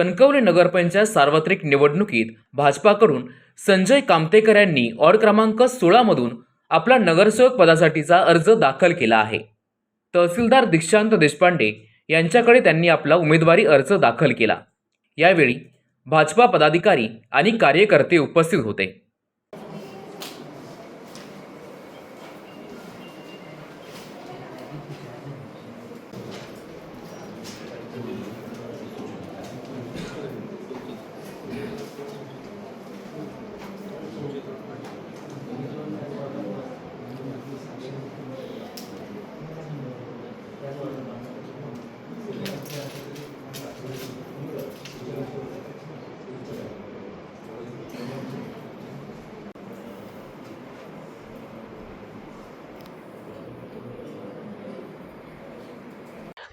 कणकवली नगरपंचायत सार्वत्रिक निवडणुकीत भाजपाकडून संजय कामतेकर यांनी ऑड क्रमांक सोळामधून आपला नगरसेवक पदासाठीचा अर्ज दाखल केला आहे. तहसीलदार दीक्षांत देशपांडे यांच्याकडे त्यांनी आपला उमेदवारी अर्ज दाखल केला. यावेळी भाजपा पदाधिकारी आणि कार्यकर्ते उपस्थित होते.